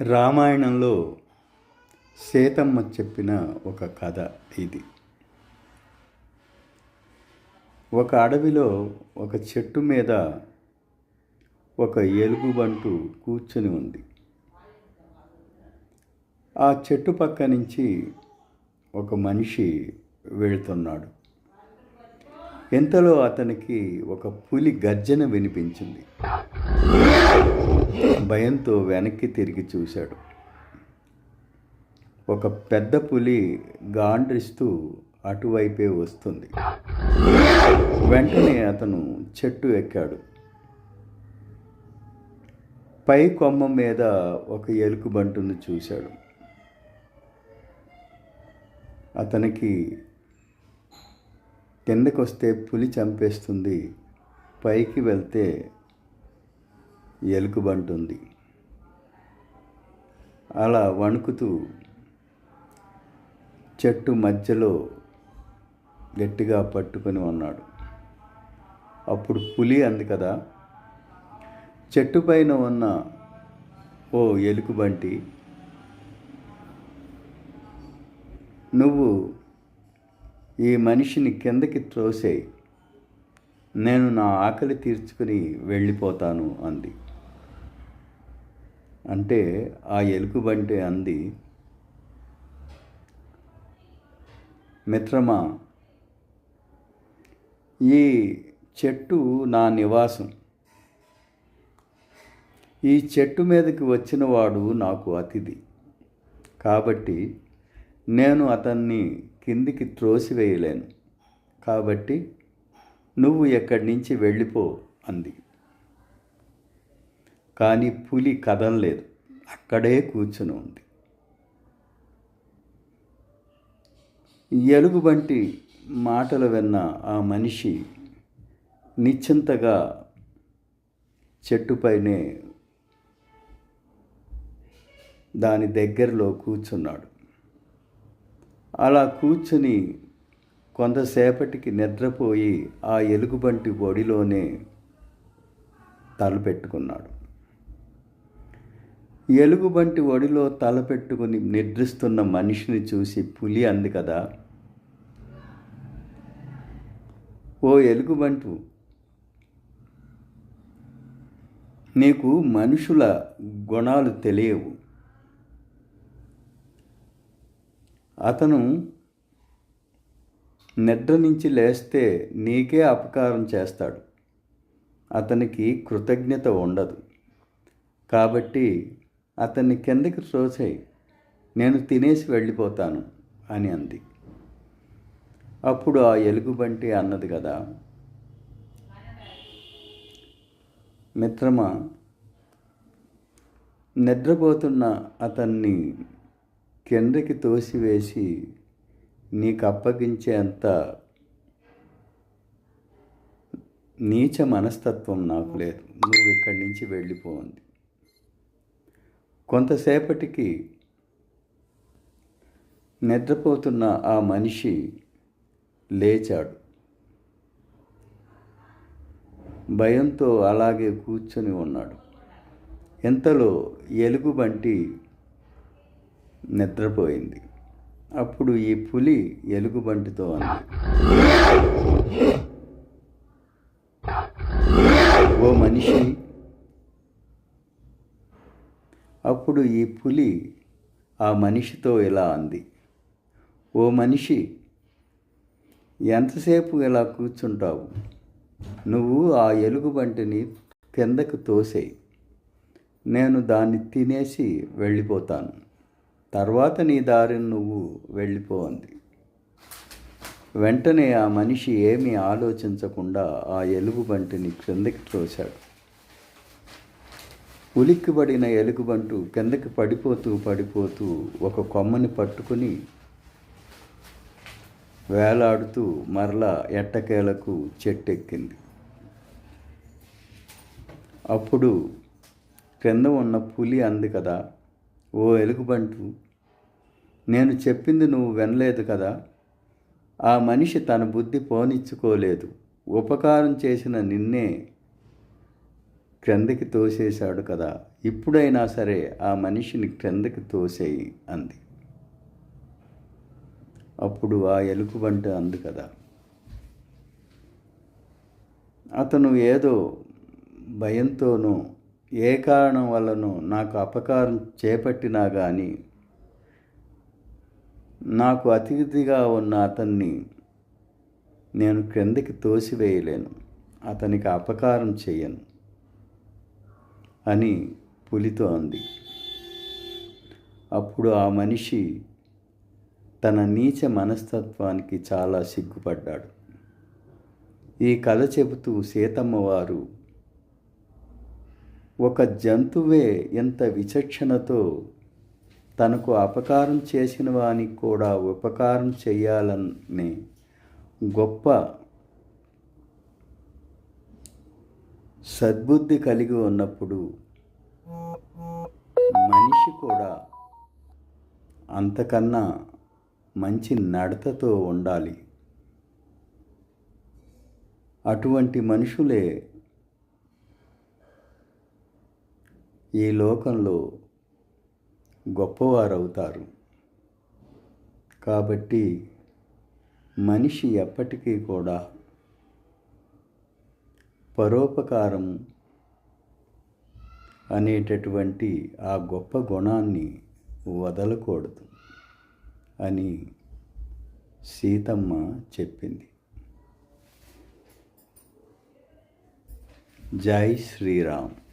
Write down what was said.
రామాయణంలో సీతమ్మ చెప్పిన ఒక కథ ఇది. ఒక అడవిలో ఒక చెట్టు మీద ఒక ఎలుగుబంటు కూర్చొని ఉంది. ఆ చెట్టు పక్క నుంచి ఒక మనిషి వెళుతున్నాడు. ఎంతలో అతనికి ఒక పులి గర్జన వినిపించింది. భయంతో వెనక్కి తిరిగి చూశాడు. ఒక పెద్ద పులి గాండ్రిస్తూ అటువైపే వస్తుంది. వెంటనే అతను చెట్టు ఎక్కాడు. పై కొమ్మ మీద ఒక ఎలుకబంటును చూశాడు. అతనికి కిందకొస్తే పులి చంపేస్తుంది పైకి వెళ్తే ఎలుగుబంటుంది. అలా వణుకుతూ చెట్టు మధ్యలో గట్టిగా పట్టుకొని ఉన్నాడు. అప్పుడు పులి అంది కదా చెట్టు పైన ఉన్న ఓ ఎలుకబంటి నువ్వు ఈ మనిషిని కిందకి త్రోసేయి నేను నా ఆకలి తీర్చుకుని వెళ్ళిపోతాను అంది. అంటే ఆ ఎలుకబంటి అంది మిత్రమా ఈ చెట్టు నా నివాసం. ఈ చెట్టు మీదకి వచ్చినవాడు నాకు అతిథి. కాబట్టి నేను అతన్ని కిందికి త్రోసివేయలేను. కాబట్టి నువ్వు ఎక్కడి నుంచి వెళ్ళిపో అంది. కానీ పులి కదలలేదు. అక్కడే కూర్చుని ఉంది. ఎలుగుబంటి మాటలు విన్న ఆ మనిషి నిశ్చింతగా చెట్టుపైనే దాని దగ్గరలో కూర్చున్నాడు. అలా కూర్చుని కొంతసేపటికి నిద్రపోయి ఆ ఎలుగుబంటి ఒడిలోనే తలపెట్టుకున్నాడు. ఎలుగుబంటి ఒడిలో తలపెట్టుకుని నిద్రిస్తున్న మనిషిని చూసి పులి అంది కదా. ఓ ఎలుగుబంటు నీకు మనుషుల గుణాలు తెలియవు. అతను నిద్ర నుంచి లేస్తే నీకే అపకారం చేస్తాడు. అతనికి కృతజ్ఞత ఉండదు. కాబట్టి అతన్ని కిందకి త్రోసేయి. నేను తినేసి వెళ్ళిపోతాను అని అంది. అప్పుడు ఆ ఎలుగుబంటి అన్నది కదా. మిత్రమా నిద్రపోతున్న అతన్ని కిందకి తోసివేసి నీకు అప్పగించేంత నీచ మనస్తత్వం నాకు లేదు. నువ్వు ఇక్కడి నుంచి వెళ్ళిపోంది కొంతసేపటికి నిద్రపోతున్న ఆ మనిషి లేచాడు. భయంతో అలాగే కూర్చొని ఉన్నాడు. ఇంతలో ఎలుగుబంటి నిద్రపోయింది. అప్పుడు ఈ పులి ఎలుగుబంటితో అంది. ఓ మనిషి అప్పుడు ఈ పులి ఆ మనిషితో ఇలా అంది ఓ మనిషి ఎంతసేపు ఇలా కూర్చుంటావు? నువ్వు ఆ ఎలుగుబంటిని కిందకు తోసేయి. నేను దాన్ని తినేసి వెళ్ళిపోతాను. తర్వాత నీ దారిని నువ్వు వెళ్ళిపోంది వెంటనే ఆ మనిషి ఏమీ ఆలోచించకుండా ఆ ఎలుగుబంటిని క్రిందకి తోశాడు. ఉలిక్కిబడిన ఎలుగుబంటు కిందకి పడిపోతూ పడిపోతూ ఒక కొమ్మని పట్టుకుని వేలాడుతూ మరలా ఎట్టకేలకు చెట్టెక్కింది. అప్పుడు క్రింద ఉన్న పులి అంది కదా ఓ ఎలుగుబంటు నేను చెప్పింది నువ్వు వినలేదు కదా ఆ మనిషి తన బుద్ధి పోనిచ్చుకోలేదు. ఉపకారం చేసిన నిన్నే క్రిందకి తోసేశాడు కదా ఇప్పుడైనా సరే ఆ మనిషిని క్రిందకి తోసేయి అంది. అప్పుడు ఆ ఎలుకబంట అంది కదా. అతను ఏదో భయంతోనూ ఏ కారణం వల్లనో నాకు అపకారం చేపట్టినా కానీ నాకు అతిథిగా ఉన్న అతన్ని నేను క్రిందకి తోసివేయలేను. అతనికి అపకారం చేయను. అని పులితో అంది. అప్పుడు ఆ మనిషి తన నీచ మనస్తత్వానికి చాలా సిగ్గుపడ్డాడు. ఈ కథ చెబుతూ సీతమ్మవారు ఒక జంతువే ఎంత విచక్షణతో తనకు అపకారం చేసిన వానికి కూడా ఉపకారం చేయాలనే గొప్ప సద్బుద్ధి కలిగి ఉన్నప్పుడు మనిషి కూడా అంతకన్నా మంచి నడతతో ఉండాలి. అటువంటి మనుషులే ఈ లోకంలో గొప్పవారవుతారు. కాబట్టి మనిషి ఎప్పటికీ కూడా పరోపకారం అనేటటువంటి ఆ గొప్ప గుణాన్ని వదలకూడదు అని సీతమ్మ చెప్పింది. జై శ్రీరామ్.